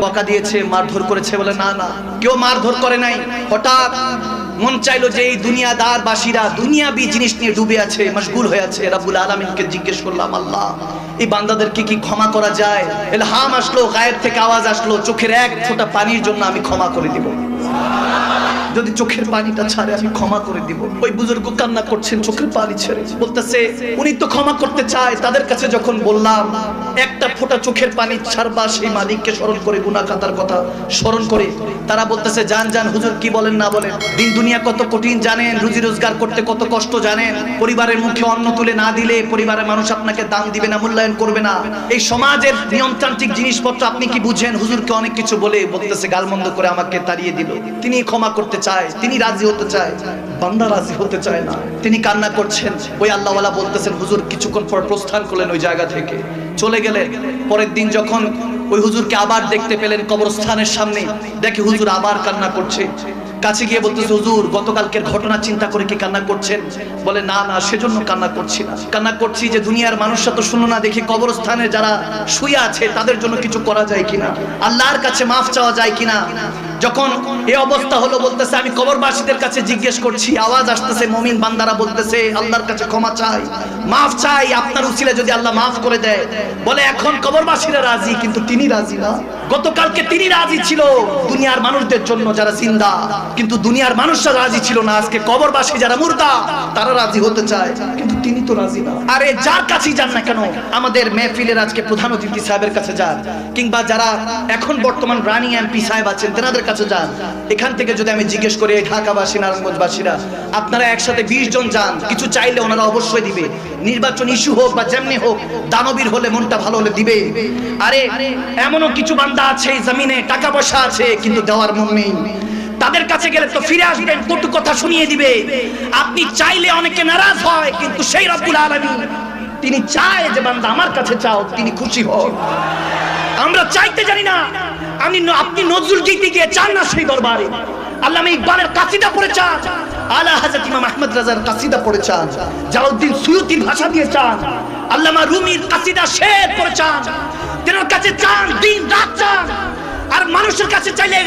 বকা দিয়েছে, মারধর করেছে বলে, না না। কেউ মারধর করে নাই। হঠাৎ মন চাইলো যে এই দুনিয়াদার বাসীরা দুনিয়াবি জিনিস নিয়ে ডুবে আছে, মশগুল হয়ে আছে। রাব্বুল আলামিনকে জিজ্ঞেস করলাম, আল্লাহ, এই বান্দাদেরকে কি ক্ষমা করা যায়? এলহাম আসলো, গায়েব থেকে আওয়াজ আসলো, চোখের এক ফোঁটা পানির জন্য আমি ক্ষমা করে দিব। যদি চোখের পানিটা ছাড়ে, আমি ক্ষমা করে দিব। ওই বুজুর্গ কান্না করছেন, চোখের পানি ছেড়ে। বলতেছে, উনি তো ক্ষমা করতে চায়। তাদের কাছে যখন বললাম, একটা ফোঁটা চোখের পানি ছাড়বা, সেই মালিককে স্মরণ করে গুনা খাতার কথা স্মরণ করে। তারা বলতেছে, জান জান, হুজুর কি বলেন, না বলেন? দিন দুনিয়া কত কঠিন জানেন, রুজি রোজগার করতে কত কষ্ট জানেন। পরিবারের মুখে অন্ন তুলে না দিলে পরিবারের মানুষ আপনাকে দাম দিবে না, মূল্যায়ন করবে না। এই সমাজের নিয়মতান্ত্রিক জিনিসপত্র আপনি কি বুঝেন? হুজুরকে অনেক কিছু বলে বলতেছে, গালমন্দ করে আমাকে তাড়িয়ে দিল। তিনি ক্ষমা করতে চায়, তিনি রাজি হতে চায়। বান্দা রাজি হতে চায় না। তিনি কান্না করছেন। ওই আল্লাহওয়ালা বলতেছেন, হুজুর, কিছুক্ষণ পর প্রস্থান করলেন ওই জায়গা থেকে। চলে গেলেন পরের দিন যখন ওই হুজুরকে আবার দেখতে পেলেন কবরস্থানের সামনে, দেখে হুজুর আবার কান্না করছে। কাছে গিয়ে বলতেছে, হুজুর, গতকালকের ঘটনা চিন্তা করে কি কান্না করছেন? বলে, না না, সেজন্য কান্না করছি না। কান্না করছি যে দুনিয়ার মানুষরা তো শুনো না, দেখি কবরস্থানে যারা শুয়ে আছে, তাদের জন্য কিছু করা যায় কিনা? আল্লাহর কাছে মাফ চাওয়া যায় কিনা? যখন এ অবস্থা হলো, বলতেছে, আমি কবরবাসীদের কাছে জিজ্ঞেস করছি, আওয়াজ আসতেছে, মমিন বান্দারা বলতেছে, আল্লাহর কাছে ক্ষমা চাই, মাফ চাই, আপনার উচিলে যদি আল্লাহ মাফ করে দেয়। বলে, এখন কবরবাসীরা রাজি, কিন্তু তিনি রাজি না। গতকালকে তিনি রাজি ছিল। দুনিয়ার মানুষদের জন্য যারা জিন্দা। কিন্তু দুনিয়ার মানুষরা রাজি ছিল না। আজকে কবরবাসী যারা মুর্দা, তারা রাজি হতে চায়। কিন্তু তিনি তো রাজি না। আরে যার কাছেই যান না কেন? আমাদের মেহফিলের আজকে প্রধান অতিথি সাহেবের কাছে যান। কিংবা যারা এখন বর্তমান রানিং এমপি সাহেব আছেন, তেনাদের কাছে যান। এখান থেকে যদি আমি জিজ্ঞেস করি ঢাকাবাসী, নারায়ণগঞ্জবাসীরা, আপনারা একসাথে বিশ জন যান। কিছু চাইলে ওনারা অবশ্যই দিবে। নির্বাচন ইস্যু হোক বা যেমনি হোক, দানবীর হলে মনটা ভালো হলে দিবে। আরে, এমনও কিছু বান্দা আছে জমিনে, টাকা পয়সা আছে, কিন্তু দেওয়ার মন নেই। তাদের কাছে গেলে তো ফিরে আসবেন, কটু কথা শুনিয়ে দিবে। আপনি চাইলে অনেকে নারাজ হয়, কিন্তু সেই রব্বুল আলামিন, তিনি চায় যে বান্দা আমার কাছে চাও, তিনি খুশি হন। আমরা চাইতে জানি না, আমি আপনি নজরুল গীতি গিয়ে চান না সেই দরবারে। আল্লামা ইকবালের কাসিদা পড়ে চান। আলা হযরত ইমাম আহমদ রাজার কাসিদা পড়ে চান, জালাউদ্দিন সুয়ুতির ভাষা দিয়ে চান, আল্লামা রুমির কাসিদা শের পড়ে চান, তেনার কাছে চান, দিন রাত চান। আর মানুষের কাছে চাইলে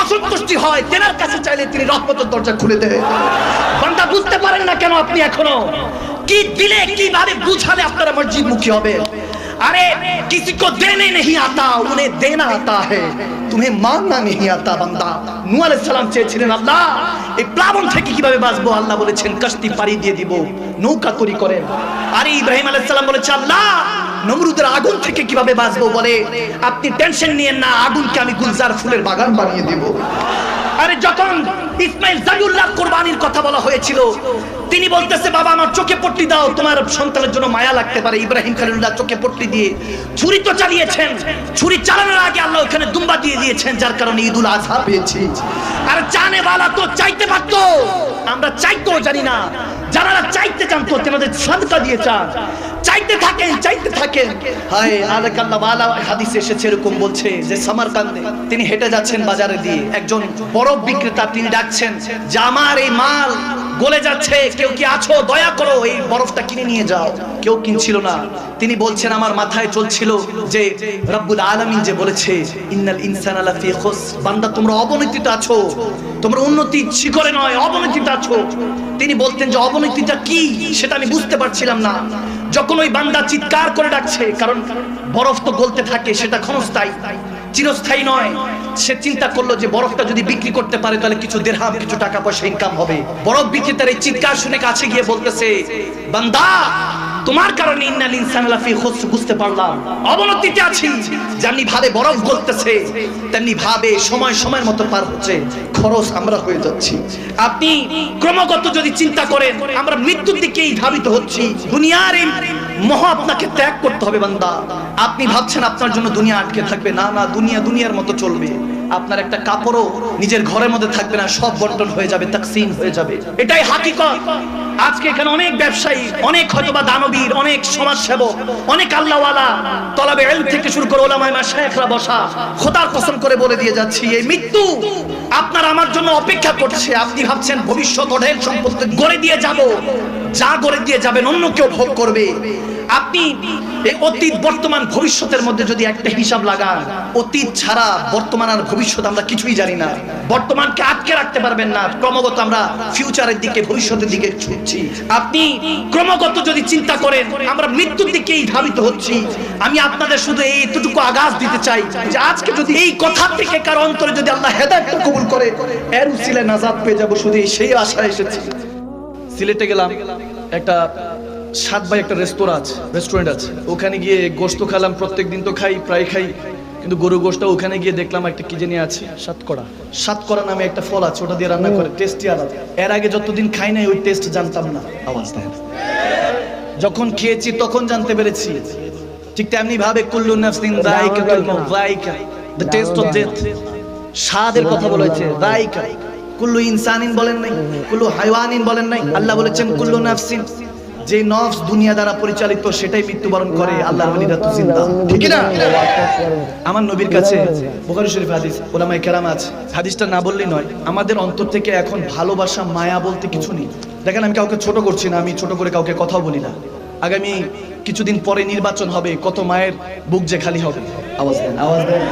অসন্তুষ্টি হয়, তেনার কাছে চাইলে তিনি রহমতের দরজা খুলে দেয়। বান্দা বুঝতে পারেন না কেন আপনি এখনও? কি দিলে, কীভাবে বুঝালে আপনারা মসজিদ মুখী হবে? अरे किसी को देने नहीं आता उन्हें देना आता है तुम्हें मांगना नहीं आता बंदा নূহ আলাইহিস সালাম চেয়েছিলেন আল্লাহ এই প্লাবন থেকে কিভাবে বাঁচবো আল্লাহ বলেছেন কাশতি পাড়ি দিয়ে দিব নৌকা তৈরি করেন আরে ইব্রাহিম আলাইহিস সালাম বলেছে আল্লাহ নমরুদের আগুন থেকে কিভাবে বাঁচবো বলে আপনি টেনশন নিয়েন না আগুনকে আমি গুলজার ফুলের বাগান বানিয়ে দেব আরে যখন ইসমাইল জাবিউল্লাহ কোরবানির কথা বলা হয়েছিল তিনি বলতেছে, বাবা, আমার চোখে পট্টি দাও, তোমার সন্তানের জন্য মায়া লাগতে পারে। ইব্রাহিম খালিলুল্লাহ চোখে পট্টি দিয়ে ছুরি তো চালিয়েছেন। ছুরি চালানোর আগে আল্লাহ ওখানে দুম্বা দিয়ে দিয়েছেন, যার কারণে ঈদুল আজহা পেয়েছি। আর জানে বালা তো চাইতে পারতো আমরা চাইতেও জানি না। যারা চাইতে জানতো তেনাদের সাদকা দিয়ে চান। চাইতে থাকেন চাইতে থাকেন। হায় আলেক আল্লাহ ওয়ালা হাদিসে এসেছে, এরকম বলছে যে সামারকান্দে তিনি হেঁটে যাচ্ছেন বাজারে দিয়ে। একজন বরফ বিক্রেতা তিনি ডাকছেন, যে আমার এই মাল গলে যাচ্ছে, কেউ কি আছো? দয়া করো, এই বরফটা কিনে নিয়ে যাও। কেউ কিনছিল না। তিনি বলছেন, আমার মাথায় চলছিল যে রব্বুল আলামিন যে বলেছে, ইন্নাল ইনসানা বান্দা, তোমরা অবনতিতে আছো। তোমরা উন্নতি শিখরে নয়, অবনতিতে আছো। তিনি বলতেন যে, অবনতিটা কি? সেটা আমি বুঝতে পারছিলাম না। যখন ওই বান্দা চিৎকার করে ডাকছে, কারণ বরফ তো গলতে থাকে, সেটা ক্ষণস্থায়ী। চিরস্থায়ী নয়। সে চিন্তা করল যে বরফটা যদি বিক্রি করতে পারে, তাহলে কিছু দেড়হাম, কিছু টাকা পয়সা ইনকাম হবে। বরফ বিক্রেতার এই চিৎকার শুনে কাছে গিয়ে বলতেছে, বান্দা, তোমার কারণে ইন্নাল ইনসান লাফি খুস বুঝতে পারলাম। অবনতিতে আছি। যেমনি ভাবে বরফ গলতেছে, তেমনি ভাবে সময়, সময়ের মতো পার হচ্ছে। খরচ আমরা হয়ে যাচ্ছি। আপনি ক্রমাগত যদি চিন্তা করেন, আমরা মৃত্যুর দিকেই ধাবিত হচ্ছি। দুনিয়ার মোহ আপনাকে ত্যাগ করতে হবে, বান্দা। আপনি ভাবছেন আপনার জন্য দুনিয়া আটকে থাকবে। না না, দুনিয়া দুনিয়ার মতো চলবে। আপনার একটা কাপড়ও নিজের ঘরের মধ্যে থাকবে না, সব বন্টন হয়ে যাবে, তাকসিম হয়ে যাবে। এটাই হাকিকত। আজকে এখানে অনেক ব্যবসায়ী, অনেক হয়তোবা দানবীর, অনেক সমাজসেবক, অনেক আল্লাহওয়ালা, তলাবে এল থেকে শুরু করে ওলামায় মাশায়েখরা বসা, খোদার কসম করে বলে দিয়ে যাচ্ছি, এই মৃত্যু আপনার আমার জন্য অপেক্ষা করছে। আপনি ভাবছেন ভবিষ্যৎ অঢেল সম্পত্তি গড়ে দিয়ে যাব। যা করে দিয়ে যাবেন, অন্য কেউ ভোগ করবে। আপনি এই অতীত, বর্তমান, ভবিষ্যতের মধ্যে যদি একটা হিসাব লাগান, অতীত ছাড়া বর্তমান আর ভবিষ্যৎ আমরা কিছুই জানি না। বর্তমানকে আটকে রাখতে পারবেন না। ক্রমাগত আমরা ফিউচারের দিকে, ভবিষ্যতের দিকে ছুটছি। আপনি ক্রমাগত যদি চিন্তা করেন, আমরা মৃত্যুর দিকেই ধাবিত হচ্ছি। আমি আপনাদের শুধু এই এতটুকু আগাজ দিতে চাই যে আজকে যদি এই কথা থেকে কারও অন্তরে যদি আল্লাহ হেদায়তটা কবুল করে এর উসিলে নাজাত পেয়ে যাব, শুধু সেই আশায় এসেছি। সিলেটে গেলাম একটা সাত বাই একটা রেস্তোরাঁ আছে রেস্টুরেন্ট আছে। ওখানে গিয়ে গোস্ত খেলাম প্রত্যেক দিন তো খাই প্রায় খাই কিন্তু গরু গোস্ত ওখানে গিয়ে দেখলাম একটা কি জানি আছে সাতকড়া। সাতকড়া নামে একটা ফল আছে ওটা দিয়ে রান্না করে টেস্টই আলাদা। এর আগে যতদিন খাই নাই ওই টেস্ট জানতাম না। আওয়াজ দেয় যখন খেয়েছি তখন জানতে পেরেছি। ঠিক তেমনি ভাবে কুল্লু নাফসিন যায়কা দ্য টেস্ট অফ ডেথ স্বাদের কথা বলেছে যায়কা কুল্লু ইনসানিন বলেন নাই, কুল্লু হাইওয়ানিন বলেন নাই, আল্লাহ বলেছেন কুল্লু নাফসিন। যে নফস দুনিয়া দ্বারা পরিচালিত, সেটাই মৃত্যুবরণ করে আল্লাহর ওলিরা তো জিন্দা। ঠিক না আমার নবীর কাছে বুখারী শরীফ হাদিস, ওলামায়ে কেরাম আছে। হাদিসটা না বললেই নয়, আমাদের অন্তর থেকে এখন ভালোবাসা, মায়া বলতে কিছু নেই। দেখেন, আমি কাউকে ছোট করছি না, আমি ছোট করে কাউকে কথাও বলি না। আগামী কিছুদিন পরে নির্বাচন হবে, কত মায়ের বুক যে খালি হবে। আওয়াজ দেন আওয়াজ দেন।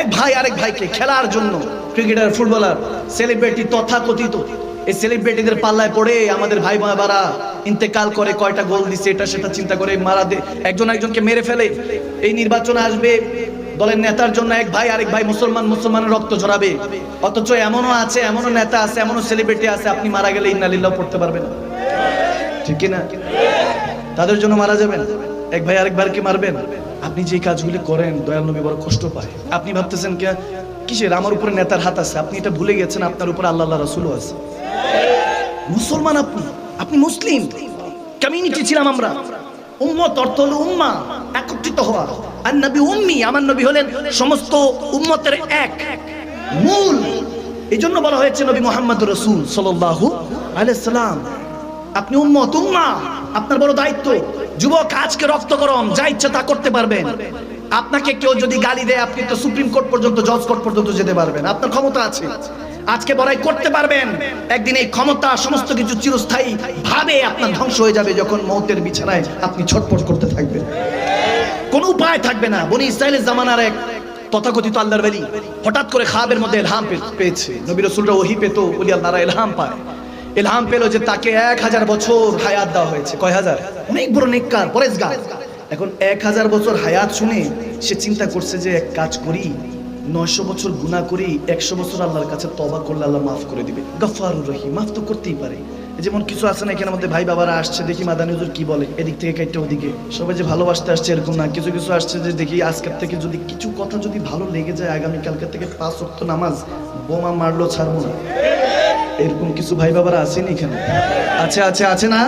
এক ভাই আরেক ভাইকে খেলার জন্য ক্রিকেটার, ফুটবলার সেলিব্রিটি তথাকথিত। এই সেলিব্রিটিদের পাল্লায় পড়ে আমাদের ভাই বাবারা ইন্তেকাল করে কয়টা গোল দিছে, এটা সেটা চিন্তা করে মারা দে একজন একজনকে মেরে ফেলে। এই নির্বাচন আসবে দলের নেতার জন্য এক ভাই, আরেক ভাই মুসলমান, মুসলমানের রক্ত ঝরাবে। অথচ এমনও আছে, এমনও নেতা আছে, এমনও সেলিব্রিটি আছে, আপনি মারা গেলে ইন্নালিল্লাহ পড়তে পারবেন। ঠিক কি না তাদের জন্য মারা যাবেন। এক ভাই আরেক ভাইকে মারবেন। আপনি যে কাজগুলি করেন, দয়াল নবী বড় কষ্ট পায়। আপনি ভাবতেছেন কে? কিসের? আমার উপরে নেতার হাত আছে। আপনি এটা ভুলে গেছেন, আপনার উপরে আল্লাহ আল্লাহ আছে। মুসলমান আপনি? আপনি মুসলিম? কমিউনিটি ছিলাম আমরা। উম্মত অর্থ উম্মা, একত্রিত হওয়া। আর নবী উম্মি, আমার নবী হলেন সমস্ত উম্মতের এক। মূল। এই জন্য বলা হয়েছে নবী মোহাম্মদ রসুল সাল্লাল্লাহু আলাইহিস সালাম আপনি উম্মত, উম্মা। আপনার বড় দায়িত্ব, যুবক আজকে রক্ত গরম, যা ইচ্ছা তা করতে পারবেন। আপনাকে কেউ যদি গালি দেয়, আপনি তো সুপ্রিম কোর্ট পর্যন্ত, জজ কোর্ট পর্যন্ত যেতে পারবেন। আপনার ক্ষমতা আছে। আজকে বড়াই করতে পারবেন। একদিন এই ক্ষমতা, সমস্ত কিছু চিরস্থায়ী ভাবে আপনার ধ্বংস হয়ে যাবে যখন মৌতের বিছানায় আপনি ছটফট করতে থাকবেন। কোনো উপায় থাকবে না। বনি ইসরায়েলের জামানার এক তথাকথিত আল্লাহর বেলি হঠাৎ করে খাবের মধ্যে এলহাম পেয়েছে। নবী রসুলরা ওহি পেত বলি আল্লাহরা এলহাম পায়। এলহাম পেল যে তাকে এক হাজার বছর হায়াত দেওয়া হয়েছে। কয় হাজার? অনেক বড় নেককার, পরেশগার। এখন এক হাজার বছর হায়াত শুনে সে চিন্তা করছে যে এক কাজ করি, নয়শো বছর গুনাহ করি, একশো বছর আল্লাহর কাছে তবা করলে আল্লাহ মাফ করে দিবে। গফারুর রহি মাফ তো করতেই পারে। যেমন কিছু আছে না এখানে আমাদের ভাই বাবারা আসছে, দেখি মাদানী হুজুর কি বলে। এদিক থেকে কাইটা ওদিকে। সবাই যে ভালোবাসতে আসছে এরকম না। কিছু কিছু আসছে যে দেখি আজকের থেকে যদি কিছু কথা যদি ভালো লেগে যায় আগামী কালকে থেকে পাঁচ ওয়াক্ত নামাজ, বোমা মারলো ছাড়বো না। এরকম কিছু ভাই বাবারা আছেন এখানে। আছে আছে আছে না?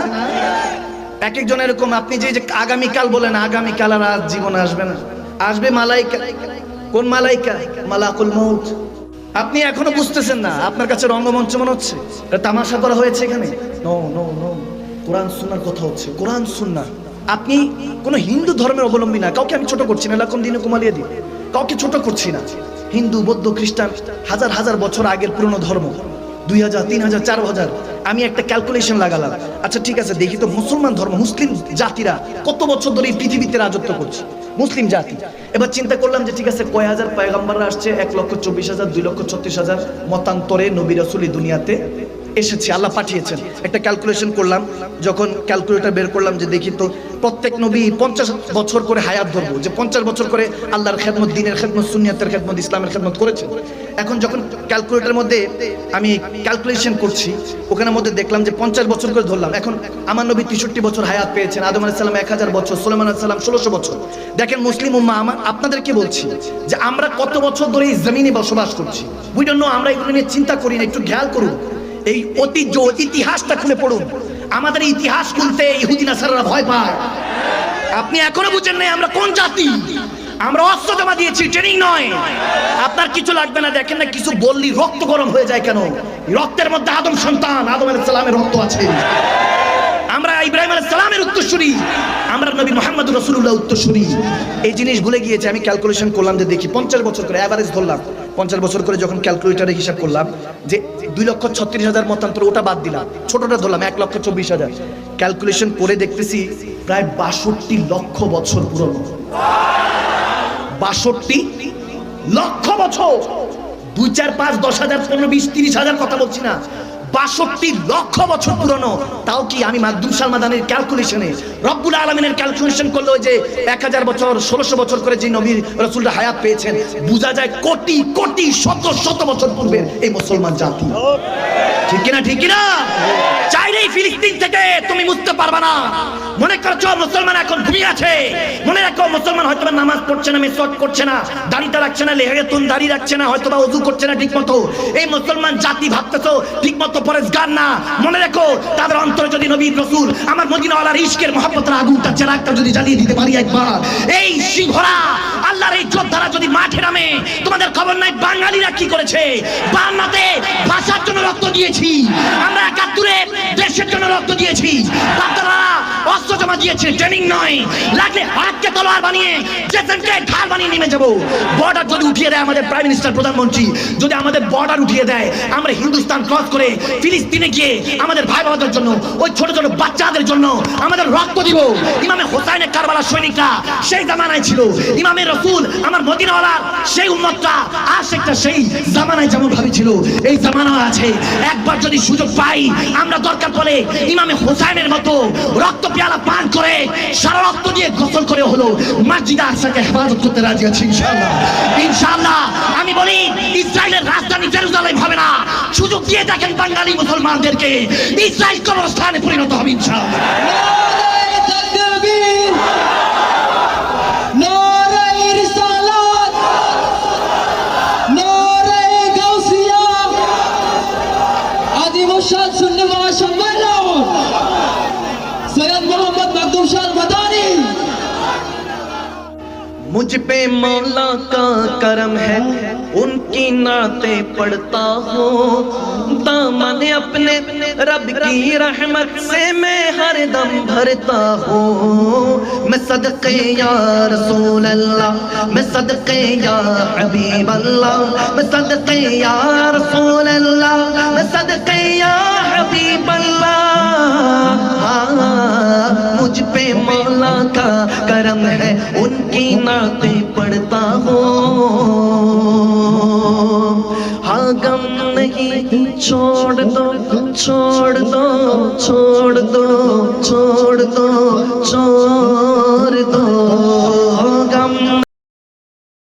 এক একজন এরকম, আপনি যে আগামীকাল বলেন, আগামীকাল আর আজ জীবন আসবে না। আসবে মালাইকা। কোন মালাইকা? মালাকুল মৌত আপনি এখনও বুঝতেছেন না, আপনার কাছে রঙ্গমঞ্চ মনে হচ্ছে? তামাশা করা হয়েছে এখানে? নো নো নো কোরআন, সুন্নার কথা হচ্ছে। কোরআন, সুন্না। আপনি কোনো হিন্দু ধর্মের অবলম্বী না। কাউকে আমি ছোট করছি না এরকম দিনে কুমালিয়ে দিই কাউকে ছোট করছি না। হিন্দু, বৌদ্ধ, খ্রিস্টান, হাজার হাজার বছর আগের পুরনো ধর্ম। দুই হাজার, তিন হাজার, চার হাজার। আমি একটা ক্যালকুলেশন লাগালাম। আচ্ছা ঠিক আছে, দেখি তো মুসলমান ধর্ম, মুসলিম জাতিরা কত বছর ধরে এই পৃথিবীতে রাজত্ব করছে? মুসলিম জাতি। এবার চিন্তা করলাম যে, ঠিক আছে কয় হাজার পয়গাম্বাররা আসছে? এক লক্ষ চব্বিশ হাজার, দুই লক্ষ ছত্রিশ হাজার। মতান্তরে নবী রসুল দুনিয়াতে এসেছে, আল্লাহ পাঠিয়েছেন। একটা ক্যালকুলেশন করলাম, যখন ক্যালকুলেটর বের করলাম যে দেখি তো প্রত্যেক নবী পঞ্চাশ বছর করে হায়াত ধরবো, যে পঞ্চাশ বছর করে আল্লাহর খেদমত, দিনের খেদমত সুনিয়াতের খেদমত, ইসলামের খেদমত করেছেন। এখন যখন ক্যালকুলেটরের মধ্যে আমি ক্যালকুলেশন করছি, ওখানের মধ্যে দেখলাম যে পঞ্চাশ বছর করে ধরলাম। এখন আমার নবী তেষট্টি বছর হায়াত পেয়েছেন, আদম আলাইসাল্লাম এক হাজার বছর সোলেমান আলাইসাল্লাম ষোলোশো বছর। দেখেন মুসলিম উম্মা, আমার আপনাদেরকে বলছি যে আমরা কত বছর ধরে এই জমিনে বসবাস করছি। উই ডোন্ট নো আমরা এগুলো নিয়ে চিন্তা করি না, একটু খেয়াল করুন। এই ঐতিহ্য ইতিহাসটা খুলে পড়ুন। আমাদের ইতিহাস খুলতে ইহুদিন আসাররা ভয় পায়। আপনি এখনও বুঝেন নাই আমরা কোন জাতি? আমরা অস্ত্র জমা দিয়েছি, ট্রেনিং নয়। আপনার কিছু লাগবে না, দেখেন না কিছু বললি রক্ত গরম হয়ে যায় কেন? রক্তের মধ্যে আদম সন্তান, আদম আলাইহিস সালামের রক্ত আছে। আমরা ইব্রাহিম আলাইহিস সালামের উত্তরসূরি আমরা নবী মোহাম্মদ রাসূলুল্লাহ উত্তরসূরি এই জিনিস ভুলে গিয়েছে, আমি ক্যালকুলেশন করলাম যে দেখি, পঞ্চাশ বছর করে অ্যাভারেজ ধরলাম, পঞ্চাশ বছর করে যখন ক্যালকুলেটারে হিসাব করলাম, যে দুই লক্ষ ছত্রিশ হাজার মতান্তর, ওটা বাদ দিলাম, ছোটটা ধরলাম, এক লক্ষ চব্বিশ হাজার। ক্যালকুলেশন করে দেখতেছি, প্রায় বাষট্টি লক্ষ বছর পুরনো। বাষট্টি লক্ষ বছর। দুই চার পাঁচ দশ হাজার, পনেরো বিশ তিরিশ হাজার কথা বলছি না। বাষট্টি লক্ষ বছর পুরনো। তাও কি আমি মাকদুম সালমাদানের ক্যালকুলেশনে রব্বুল আলমিনের ক্যালকুলেশন করল যে এক হাজার বছর, ষোলোশো বছর করে যে নবীর রসুলটা হায়াত পেয়েছেন, বোঝা যায় কোটি কোটি, শত শত বছর পূর্বের এই মুসলমান জাতি। ঠিক কিনা ঠিক কিনা? ফিলিস্তিন থেকে তুমি বুঝতে পারবা না। মনে করছ মুসলমান এখন ঘুমিয়ে আছে? মনে রাখো, মুসলমান হয়তো নামাজ পড়ছে না, মেসওয়াক করছে না, দাড়িটা রাখছে না লেহেতুন দাড়ি রাখছে না হয়তো বা ওযু করছে না ঠিকমতো। এই মুসলমান জাতি ভাবতেছো, ঠিকমতো পরেশগার না। মনে রাখো, তাদের অন্তরে যদি নবী রসুল আমার মদিনাওয়ালার ইশকের মহব্বতের আগুনটা, চেরাগটা যদি জ্বালিয়ে দিতে পারি একবার, এই সিংহরা আল্লাহর এই যোদ্ধারা যদি মাঠে নামে, তোমাদের খবর নাই, বাঙালিরা কি করেছে? বাংলাতে ভাষার জন্য রক্ত দিয়েছি। আমরা একাত্তরে দেশের জন্য রক্ত দিয়েছি। বাচ্চারা অস্ত্র জমা দিয়েছে ট্রেনিং নয়। লাগলে হাতকে তলোয়ার বানিয়ে জেসেনকে ঢাল বানিয়ে নেমে যাব। বর্ডার যদি উঠিয়ে দেয় আমাদের প্রাইম মিনিস্টার প্রধানমন্ত্রী যদি আমাদের বর্ডার উঠিয়ে দেয়, আমরা হিন্দুস্তান ক্রস করে ফিলিস্তিনে গিয়ে আমাদের ভাই বাবাদের জন্য, ওই ছোট ছোট বাচ্চাদের জন্য আমাদের রক্ত দিব। ইমামে হোসাইনের কারবালার সৈনিকরা সেই জামানায় ছিল। ইমামের রসুল, আমার মদিনাওয়ালার সেই উন্মতটা আর সেটা সেই জামানায় যেমন ভাবে ছিল। এই জামানা আছে, একবার যদি সুযোগ পাই, আমরা দরকার পড়ে ইমামে হোসাইনের মতো রক্ত পেয়ালা পান করে, সারা রক্ত দিয়ে গোসল করে হলো। মসজিদ আকসাকে হেফাজত করতে রাজি আছি, ইনশাআল্লাহ। ইনশাআল্লাহ, আমি বলি, ইসরায়েলের রাজধানী জেরুজালেম হবে না। সুযোগ দিয়ে দেখেন বাঙালি মুসলমানদেরকে, ইসরায়েল কবরস্থানে পরিণত হবে, ইনশাআল্লাহ। নারায়ে রিসালাত गुलशन वदानी मुझ पे मौला का करम है, उनकी नाते पढ़ता हूँ। दामन अपने रब की रहमत से मैं हर दम भरता हूँ। मैं सदके या रसूल अल्लाह मैं सदके या हबीब अल्लाह मैं सदके या रसूल अल्लाह मैं सदके या हबीब मुझ पे मौला का करम है, उनकी नाते पढ़ता हो। हाँ गम नहीं, छोड़ दो छोड़ दो छोड़ दो छोड़ दो छोड़ दो।